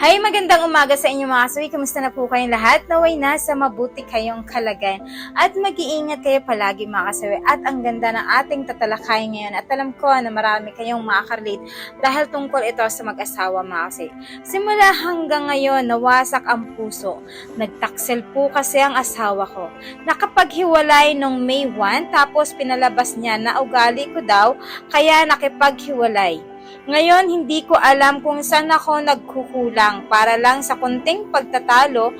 Hi, magandang umaga sa inyo mga kasawi. Kamusta na po kayong lahat? Naway nasa mabuti kayong kalagayan. At mag-iingat kayo palagi mga kasawi. At ang ganda ng ating tatalakay ngayon. At alam ko na marami kayong makakarelate dahil tungkol ito sa mag-asawa mga kasawi. Simula hanggang ngayon, nawasak ang puso. Nagtaksel po kasi ang asawa ko. Nakapaghiwalay nung May 1 tapos pinalabas niya na ugali ko daw kaya nakipaghiwalay. Ngayon, hindi ko alam kung saan ako nagkukulang para lang sa kunting pagtatalo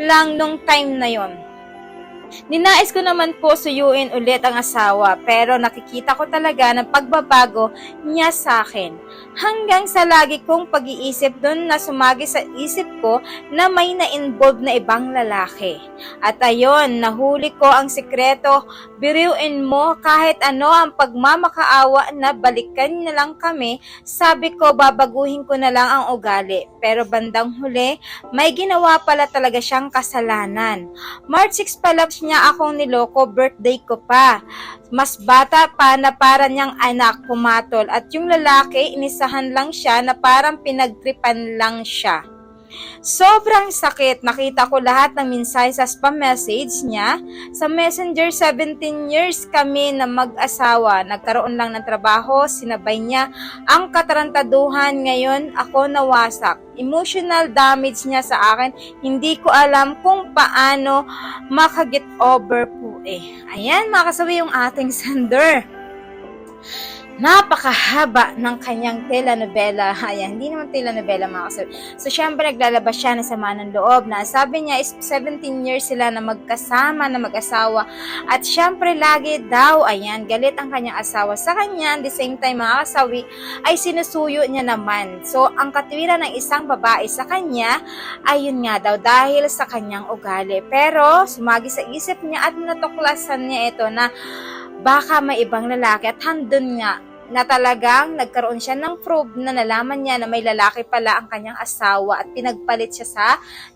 lang nung time na yon. Ninais ko naman po suyuin ulit ang asawa pero nakikita ko talaga ng pagbabago niya sa akin. Hanggang sa lagi kong pag-iisip doon na sumagi sa isip ko na may na-involve na ibang lalaki. At ayon, nahuli ko ang sikreto, biriuin mo kahit ano ang pagmamakaawa na balikan na lang kami, sabi ko babaguhin ko na lang ang ugali. Pero bandang huli, may ginawa pala talaga siyang kasalanan. March 6 pala niya akong niloko, birthday ko pa. Mas bata pa na para niyang anak pumatol at yung lalaki inisahan lang siya na parang pinagtripan lang siya. Sobrang sakit. Nakita ko lahat ng mensahe sa spam message niya. Sa messenger, 17 years kami na mag-asawa. Nagkaroon lang ng trabaho, sinabay niya ang katarantaduhan. Ngayon, ako nawasak. Emotional damage niya sa akin. Hindi ko alam kung paano makaget over po eh. Ayan, makasabi yung ating sender napakahaba ng kanyang telenovela. Ayan, hindi naman telenovela mga kasabi. So, syempre, naglalabas siya ng sama ng loob na sabi niya is 17 years sila na magkasama, na mag-asawa. At syempre, lagi daw, ayan, galit ang kanyang asawa sa kanya. At the same time, mga kasawi, ay sinusuyo niya naman. So, ang katwiran ng isang babae sa kanya, ayun nga daw, dahil sa kanyang ugali. Pero, sumagi sa isip niya at natuklasan niya ito na baka may ibang lalaki at handun nga na talagang nagkaroon siya ng probe na nalaman niya na may lalaki pala ang kanyang asawa at pinagpalit siya sa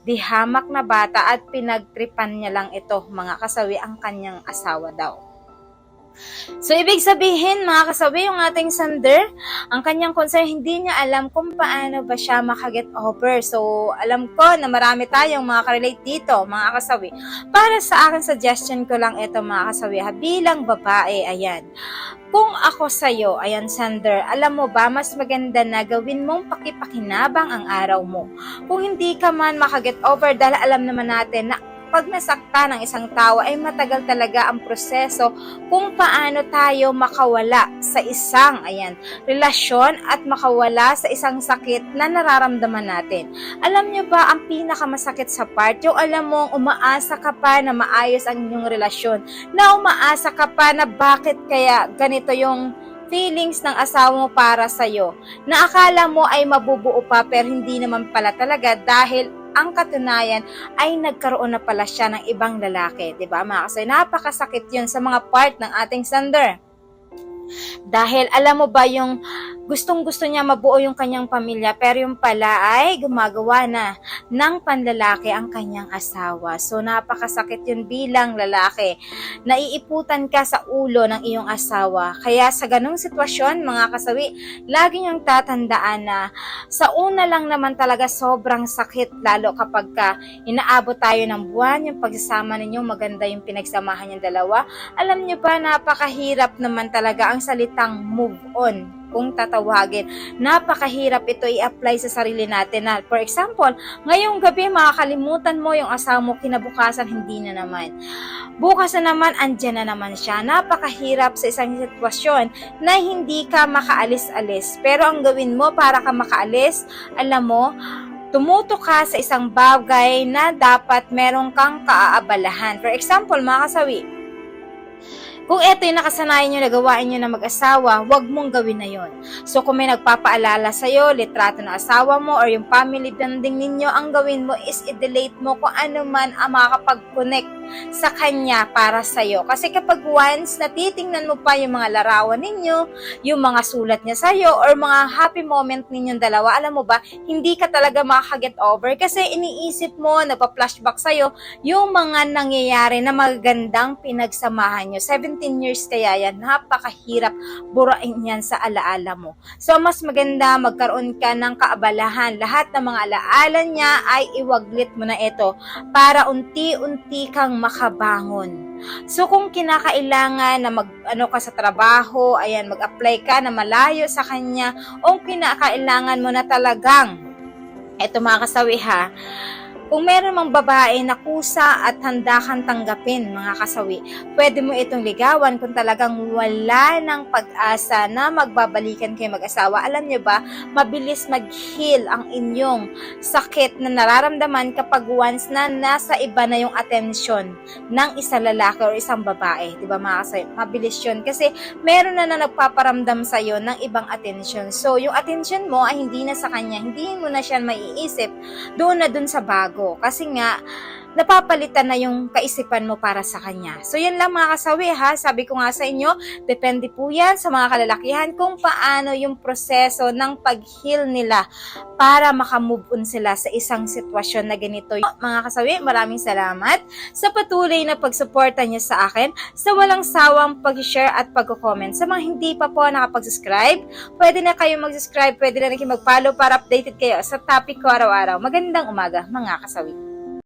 dihamak na bata at pinagtripan niya lang ito mga kasawi ang kanyang asawa daw. So, ibig sabihin, mga kasawi, yung ating sender, ang kanyang concern, hindi niya alam kung paano ba siya makaget over. So, alam ko na marami tayong mga relate dito, mga kasawi. Para sa akin, suggestion ko lang ito, mga kasawi, ha, bilang babae, ayan. Kung ako sa'yo, ayan Sander, alam mo ba, mas maganda na gawin mong pakipakinabang ang araw mo. Kung hindi ka man makaget over dahil alam naman natin na pag nasakta ng isang tao ay matagal talaga ang proseso kung paano tayo makawala sa isang ayan, relasyon at makawala sa isang sakit na nararamdaman natin. Alam nyo ba ang pinakamasakit sa part? Yung alam mong umaasa ka pa na maayos ang inyong relasyon. Na umaasa ka pa na bakit kaya ganito yung feelings ng asawa mo para sa'yo na akala mo ay mabubuo pa pero hindi naman pala talaga dahil ang katunayan ay nagkaroon na pala siya ng ibang lalaki, ba? Mga kasi napakasakit 'yun sa mga part ng ating sender. Dahil alam mo ba yung gustong gusto niya mabuo yung kanyang pamilya pero yung pala ay gumagawa na ng panlalaki ang kanyang asawa. So napakasakit yun bilang lalaki. Naiiputan ka sa ulo ng iyong asawa. Kaya sa ganong sitwasyon mga kasawi, lagi niyong tatandaan na sa una lang naman talaga sobrang sakit lalo kapag ka inaabot tayo ng buwan, yung pagsasama ninyong maganda yung pinagsamahan niyong dalawa. Alam niyo ba napakahirap naman talaga ang salitang move on kung tatawagin. Napakahirap ito i-apply sa sarili natin na, for example, ngayong gabi makakalimutan mo yung asawa mo, kinabukasan hindi na naman. Bukas na naman, andyan na naman siya. Napakahirap sa isang sitwasyon na hindi ka makaalis-alis. Pero ang gawin mo para ka makaalis, alam mo, tumuto ka sa isang bagay na dapat meron kang kaaabalahan. For example, mga kasawi, kung ito yung nakasanayan nyo na gawain nyo na mag-asawa, wag mong gawin na yon. So kung may nagpapaalala sa'yo, litrato ng asawa mo or yung family bonding ninyo, ang gawin mo is i-delete mo kung ano man ang makakapag-connect sa kanya para sa'yo. Kasi kapag once natitingnan mo pa yung mga larawan ninyo, yung mga sulat niya sa'yo, or mga happy moment ninyong dalawa, alam mo ba, hindi ka talaga makaka-get over kasi iniisip mo, nagpa-flashback sa'yo, yung mga nangyayari na magagandang pinagsamahan nyo. 17 years kaya yan, napakahirap burain yan sa alaala mo. So, mas maganda magkaroon ka ng kaabalahan. Lahat ng mga alaala niya ay iwaglit mo na ito para unti-unti kang makabangon. So, kung kinakailangan na mag, ano ka sa trabaho, ayan, mag-apply ka na malayo sa kanya, o kinakailangan mo na talagang, eto mga kasawi ha, kung meron mang babae na kusa at handa kang tanggapin, mga kasawi, pwede mo itong ligawan kung talagang wala ng pag-asa na magbabalikan kayo mag-asawa. Alam niyo ba, mabilis mag-heal ang inyong sakit na nararamdaman kapag once na nasa iba na yung attention ng isang lalaki or isang babae. Di ba mga kasawi? Mabilis yun. Kasi meron na na nagpaparamdam sa'yo ng ibang attention. So, yung attention mo ay hindi na sa kanya, hindi mo na siya maiisip doon na doon sa bago. Kasi nga, napapalitan na yung kaisipan mo para sa kanya. So, yan lang mga kasawi ha. Sabi ko nga sa inyo, depende po yan sa mga kalalakihan kung paano yung proseso ng pag-heal nila para makamove on sila sa isang sitwasyon na ganito. Mga kasawi, maraming salamat sa patuloy na pagsuporta niyo sa akin, sa walang sawang pag-share at pag-comment. Sa mga hindi pa po nakapag-subscribe, pwede na kayo mag-subscribe, pwede na kayo mag-follow para updated kayo sa topic ko araw-araw. Magandang umaga, mga kasawi.